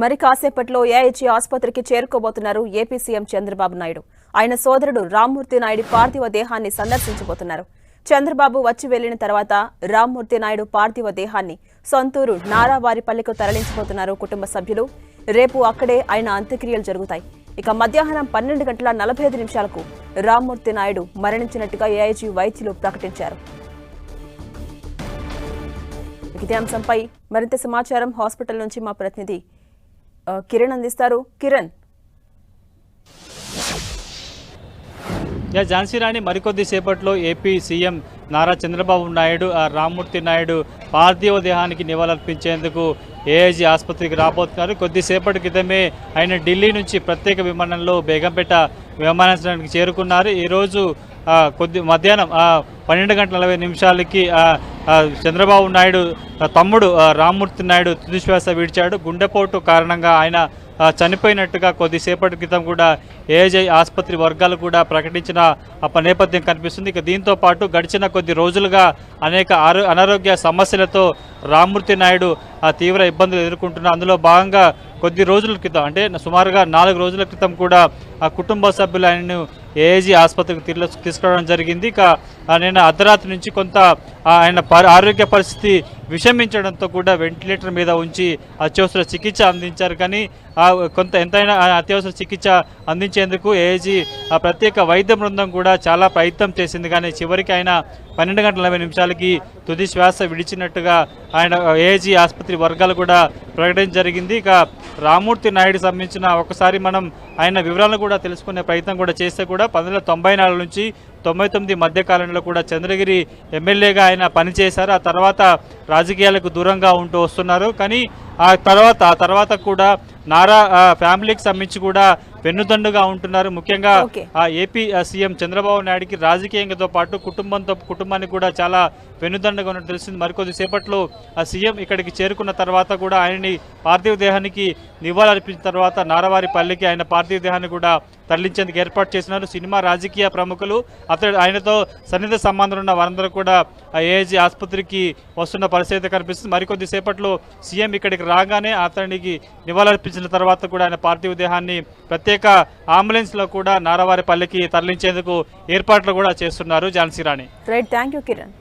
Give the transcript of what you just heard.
మరి కాసేపట్లో ఏఐజీ ఆసుపత్రికి చేరుకోబోతున్నారు A P C M Chandrababu Naidu. ఆయన సోదరుడు రామ్మూర్తి నాయుడు పార్థివ దేహాన్ని సందర్శించబోతున్నారు. చంద్రబాబు వచ్చి వెళ్ళిన తర్వాత రామ్మూర్తి నాయుడు పార్థివ దేహాన్ని సొంతూరు నారావారిపల్లికు తరలించబోతున్నారు కుటుంబ సభ్యులు. రేపు అక్కడే ఆయన అంత్యక్రియలు జరుగుతాయి. ఇక మధ్యాహ్నం పన్నెండు గంటల నలభై ఐదు నిమిషాలకు రామ్మూర్తి నాయుడు మరణించినట్టుగా ఏఐజీ వైద్యులు ప్రకటించారు. ఇదే అంశంపై మరింత సమాచారం హాస్పిటల్ నుంచి మా ప్రతినిధి కిరణ్ అందిస్తారు. కిరణ్. ఝాన్సీ రాణి మరికొద్ది సేపట్లో A P C M Nara Chandrababu Naidu ఆ రామ్మూర్తి నాయుడు పార్థివ దేహానికి నివాళులర్పించేందుకు ఏఐజీ ఆసుపత్రికి రాబోతున్నారు. కొద్దిసేపటి క్రితమే ఆయన ఢిల్లీ నుంచి ప్రత్యేక విమానంలో బేగంపేట విమానాశ్రయానికి చేరుకున్నారు. ఈరోజు కొద్ది మధ్యాహ్నం పన్నెండు గంటల నలభై నిమిషాలకి చంద్రబాబు నాయుడు తమ్ముడు రామ్మూర్తి నాయుడు తుదిశ్వాస విడిచాడు. గుండెపోటు కారణంగా ఆయన చనిపోయినట్టుగా కొద్దిసేపటి క్రితం కూడా ఏజై ఆసుపత్రి వర్గాలు కూడా ప్రకటించిన ఆ నేపథ్యం కనిపిస్తుంది. ఇక దీంతో పాటు గడిచిన కొద్ది రోజులుగా అనేక అనారోగ్య సమస్యలతో రామ్మూర్తి నాయుడు ఆ తీవ్ర ఇబ్బందులు ఎదుర్కొంటున్నారు అందులో భాగంగా కొద్ది రోజుల క్రితం అంటే సుమారుగా నాలుగు రోజుల క్రితం కూడా ఆ కుటుంబ సభ్యులు ఆయనను ఏజీ ఆసుపత్రికి తీసుకురావడం జరిగింది. ఇక ఆ నిన్న అర్ధరాత్రి నుంచి కొంత ఆయన ఆరోగ్య పరిస్థితి విషమించడంతో కూడా వెంటిలేటర్ మీద ఉంచి అత్యవసర చికిత్స అందించారు. కానీ ఆ కొంత ఎంతైనా అత్యవసర చికిత్స అందించేందుకు ఏజీ ఆ ప్రత్యేక వైద్య బృందం కూడా చాలా ప్రయత్నం చేసింది. కానీ చివరికి ఆయన పన్నెండు గంటల నలభై నిమిషాలకి తుది శ్వాస విడిచినట్టుగా ఆయన ఏజీ ఆసుపత్రి వర్గాలు కూడా ప్రకటించడం జరిగింది. ఇక రామూర్తి నాయుడు సంబంధించిన ఒకసారి మనం ఆయన వివరాలను కూడా తెలుసుకునే ప్రయత్నం కూడా చేస్తే కూడా పంతొమ్మిది తొంభై నాలుగు నుంచి తొంభై తొమ్మిది మధ్య కాలంలో కూడా చంద్రగిరి ఎమ్మెల్యేగా ఆయన పనిచేశారు. ఆ తర్వాత రాజకీయాలకు దూరంగా ఉంటూ వస్తున్నారు. కానీ ఆ తర్వాత ఆ తర్వాత కూడా నారా ఫ్యామిలీకి సంబంధించి కూడా వెన్నుదండుగా ఉంటున్నారు. ముఖ్యంగా. ఆ ఏపీ సీఎం చంద్రబాబు నాయుడుకి రాజకీయంతో పాటు కుటుంబంతో కుటుంబానికి కూడా చాలా వెన్నుదండగా ఉన్నట్టు తెలిసింది. మరికొద్ది సేపట్లో ఆ సీఎం ఇక్కడికి చేరుకున్న తర్వాత కూడా ఆయనని పార్థివ దేహానికి నివాళులర్పించిన తర్వాత నారవారి పల్లికి ఆయన పార్థివ దేహాన్ని కూడా తరలించేందుకు ఏర్పాటు చేసినారు. సినిమా రాజకీయ ప్రముఖులు అతడు ఆయనతో సన్నిహిత సంబంధాలు ఉన్న వారందరూ కూడా ఆ ఏజీ ఆసుపత్రికి వస్తున్న పరిస్థితి కనిపిస్తుంది. మరికొద్ది సేపట్లో సీఎం ఇక్కడికి రాగానే అతనికి నివాళులర్పించిన తర్వాత కూడా ఆయన పార్థివ దేహాన్ని ప్రత్యేక ప్రత్యేక అంబులెన్స్లో కూడా నారావారిపల్లికి తరలించేందుకు ఏర్పాట్లు కూడా చేస్తున్నారు Jhansi Rani. Right thank you Kiran